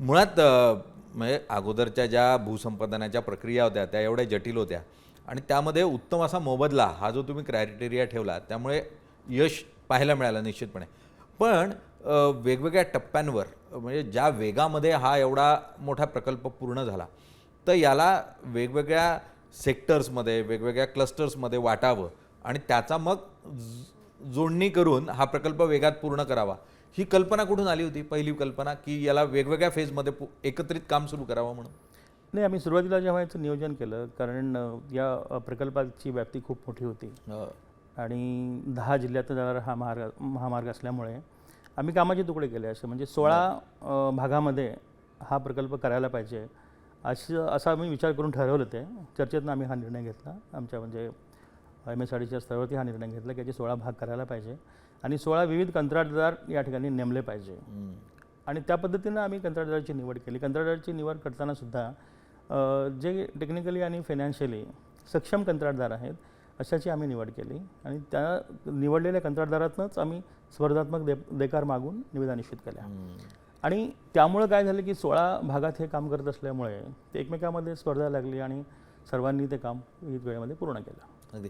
मुळात म्हणजे अगोदरच्या ज्या भूसंपादनाच्या प्रक्रिया होत्या त्या एवढ्या जटिल होत्या. आणि त्यामध्ये उत्तम असा मोबदला हा जो तुम्ही क्रायटेरिया ठेवला त्यामुळे यश पाहायला मिळालं निश्चितपणे. पण वेगवेगळ्या टप्प्यांवर म्हणजे ज्या वेगामध्ये हा एवढा मोठा प्रकल्प पूर्ण झाला तर याला वेगवेगळ्या सेक्टर्समध्ये वेगवेगळ्या क्लस्टर्समध्ये वाटावं आणि त्याचा मग जोडणी करून हा प्रकल्प वेगात पूर्ण करावा. ही कल्पना कुठून आली होती? पहिली कल्पना की याला वेगवेगळ्या फेजमध्ये एकत्रित काम सुरू करावं म्हणून. नाही आम्ही सुरुवातीला जेव्हा याचं नियोजन केलं कारण या प्रकल्पाची व्याप्ती खूप मोठी होती. अ, आणि दहा जिल्ह्यात जाणारा हा मार्ग महामार्ग असल्यामुळे आम्ही कामाचे तुकडे केले. असे म्हणजे सोळा अ, भागामध्ये हा प्रकल्प करायला पाहिजे असं असा आम्ही विचार करून ठरवलं ते. चर्चेतनं आम्ही हा निर्णय घेतला. आमच्या म्हणजे एम एस आर डीच्या स्तरावरती हा निर्णय घेतला की याचे सोळा भाग करायला पाहिजे आणि सोळा विविध कंत्राटदार या ठिकाणी नेमले पाहिजे. आणि त्या पद्धतीनं आम्ही कंत्राटदाराची निवड केली. कंत्राटदाराची निवड करताना सुद्धा जे टेक्निकली आणि फायनान्शियली सक्षम कंत्राटदार आहेत अशाची आम्ही निवड केली. आणि त्या निवडलेल्या कंत्राटदारातनंच आम्ही स्पर्धात्मक दे देकार मागून निविदा निश्चित केल्या. आणि त्यामुळं काय झालं की सोळा भागात हे काम करत असल्यामुळे ते एकमेकांमध्ये स्पर्धा लागली आणि सर्वांनी ते काम विहित वेळेमध्ये पूर्ण केलं.